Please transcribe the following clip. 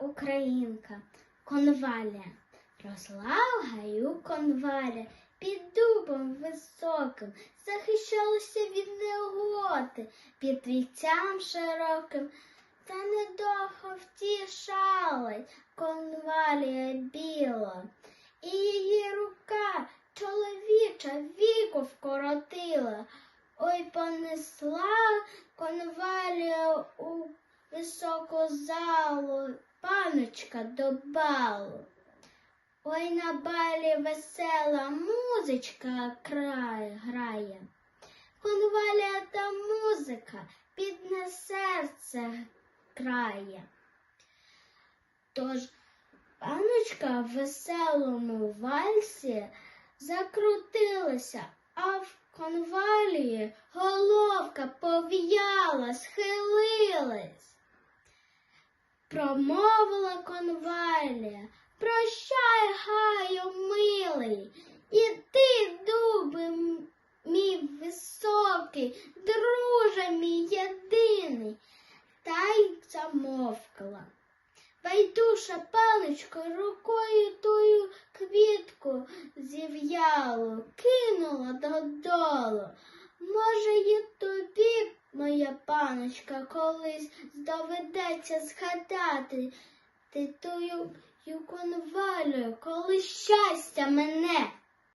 українка, конвалія, росла в гаю конвалія, під дубом високим, захищалася від негоди, під віцям широким, та недовго втішалась конвалія біла, і її рука чоловіча віку вкоротила. Ой, понесла конвалія у високу залу, паночка до балу. Ой, на балі весела музичка край грає. Конвалія та музика підне серце крає. Тож паночка в веселому вальсі закрутилася, а в конвалії головка пов'яла. Промовила конвалія, прощай, гаю, милий, і ти, дуби, мій високий, друже мій єдиний, та й замовкла. Байдуша паночко рукою тую квітку зів'ялу, кинула додолу. Може, моя паночка, колись доведеться згадати ти тую ю коли щастя мене